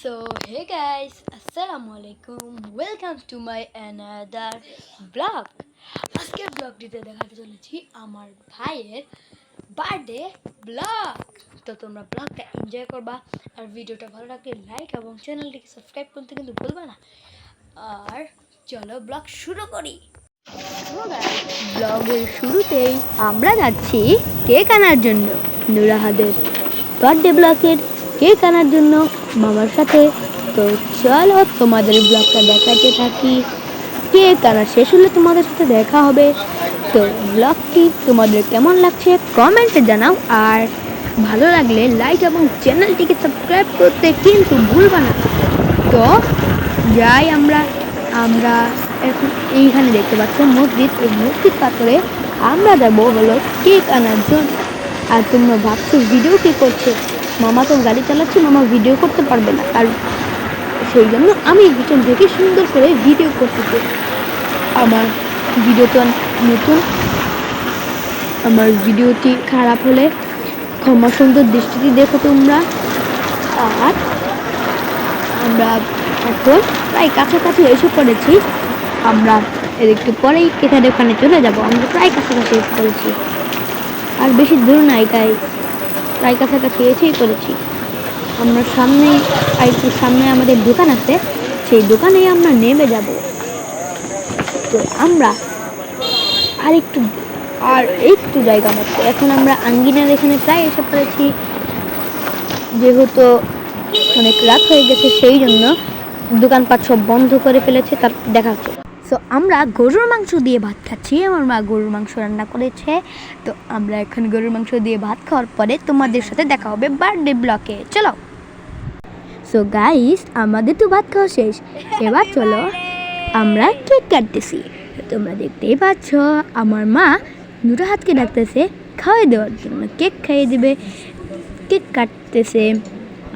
So, hey guys, Assalamu alaikum. Welcome to my another vlog. আজকের ব্লগটিতে দেখাতে চলেছি আমার ভাইয়ের বার্থডে ব্লগ তো তোমরা ব্লগটা এনজয় করবা আর ভিডিওটা ভালো লাগলে লাইক এবং চ্যানেলটিকে সাবস্ক্রাইব করতে কিন্তু ভুলবা না। আর চলো ব্লগ শুরু করি। ব্লগের শুরুতেই আমরা যাচ্ছি কেক আনার জন্য। নুরাহাদের বার্থডে ব্লগের কেক আনার জন্য। মামার সাথে। তো চলো, তোমাদের ব্লগটা দেখাতে থাকি। কে আনা শেষ হলে তোমাদের সাথে দেখা হবে। তো ব্লগটি তোমাদের কেমন লাগছে কমেন্টে জানাও। আর ভালো লাগলে লাইক এবং চ্যানেলটিকে সাবস্ক্রাইব করতে কিন্তু ভুলবা না। তো যাই আমরা আমরা এখন এইখানে দেখতে পাচ্ছ মসজিদ। এই মসজিদ পাথরে আমরা যাব হলো কেক আনার জন্য। আর তোমরা ভাবছ ভিডিও কে করছে? মামা তো গাড়ি চালাচ্ছে, মামা ভিডিও করতে পারবে না। আর সেই জন্য আমি পিছন থেকে সুন্দর করে ভিডিও করতেছি। আমার ভিডিওটা নতুন। আমার ভিডিওটি খারাপ হলে ক্ষমা সুন্দর দৃষ্টিতে দেখো তোমরা। আর আমরা এখন প্রায় কাছাকাছি এসে পড়েছি। আমরা এর একটু পরেই কেতার ওখানে চলে যাব। আমরা প্রায় কাছাকাছি এসে পড়েছি। আর বেশি দূর নাই তাই প্রায় কাছাকাছি এসেই করেছি। আমরা সামনে আর একটু সামনে আমাদের দোকান আছে, সেই দোকানেই আমরা নেমে যাব। তো আমরা আর একটু আর একটু জায়গা মতো। এখন আমরা আঙ্গিনার এখানে প্রায় এসে পড়েছি। যেহেতু অনেক রাত হয়ে গেছে, সেই জন্য দোকানপাট সব বন্ধ করে ফেলেছে, তার দেখা হচ্ছে। তো আমরা গরুর মাংস দিয়ে ভাত খাচ্ছি। আমার মা গরুর মাংস রান্না করেছে। তো আমরা এখন গরুর মাংস দিয়ে ভাত খাওয়ার পরে তোমাদের সাথে দেখা হবে বার্থডে ব্লকে চলো। সো গাইস আমাদের তো ভাত খাওয়া শেষ। এবার চলো আমরা কেক কাটতেছি। তোমরা দেখতেই পাচ্ছ, আমার মা দুটো হাতকে ডাকতেছে, খাওয়াই দেওয়ার জন্য কেক খাইয়ে দেবে। কেক কাটতেছে।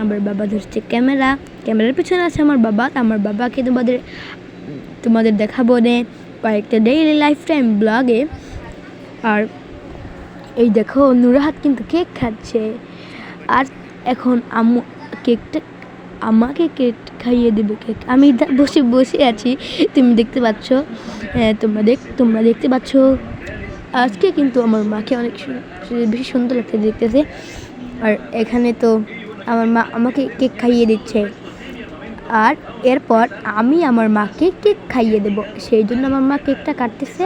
আমার বাবা ধরছে ক্যামেরা ক্যামেরার পিছনে আছে আমার বাবা। আমার বাবাকে তোমাদের তোমাদের দেখাবো নে কয়েকটা ডেইলি লাইফ টাইম ব্লগে আর এই দেখো নুরাহাত কিন্তু কেক খাচ্ছে। আর এখন আম্মু কেকটা আমাকে কেক খাইয়ে দেবে কেক আমি বসে বসে আছি। তুমি দেখতে পাচ্ছ হ্যাঁ, তোমরা দেখ তোমরা দেখতে পাচ্ছ। আজকে কিন্তু আমার মাকে অনেক বেশি সুন্দর লাগছে দেখতেছে আর এখানে তো আমার মা আমাকে কেক খাইয়ে দিচ্ছে। আর এরপর আমি আমার মাকে কেক খাইয়ে দেব। সেই জন্য আমার মা কেকটা কাটতেছে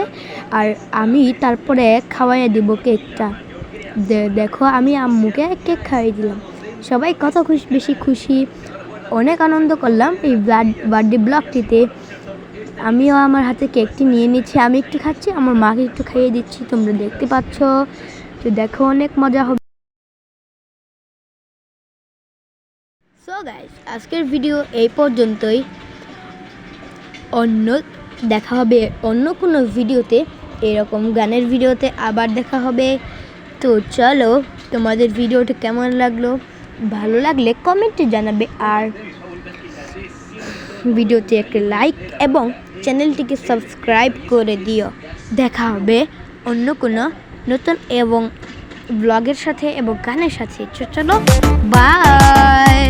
আর আমি তারপরে খাওয়াইয়ে দেব কেকটা। দেখো আমি আম্মুকে কেক খাইয়ে দিলাম। সবাই কত খুশি, বেশি খুশি। অনেক আনন্দ করলাম এই বার্থডে ব্লগটিতে। আমিও আমার হাতে কেকটি নিয়ে নিচ্ছি, আমি একটু খাচ্ছি, আমার মাকে একটু খাইয়ে দিচ্ছি, তোমরা দেখতে পাচ্ছ। তো দেখো অনেক মজা হবে। সো গাইস আজকের ভিডিও এই পর্যন্তই। অন্য দেখা হবে অন্য কোনো ভিডিওতে এরকম গানের ভিডিওতে আবার দেখা হবে। তো চলো, তোমাদের ভিডিওটা কেমন লাগল? ভালো লাগলে কমেন্টে জানাবে। আর ভিডিওতে একটা লাইক এবং চ্যানেলটিকে সাবস্ক্রাইব করে দিও। দেখা হবে অন্য কোনো নতুন এবং ব্লগের সাথে এবং গানের সাথে। চলো বাই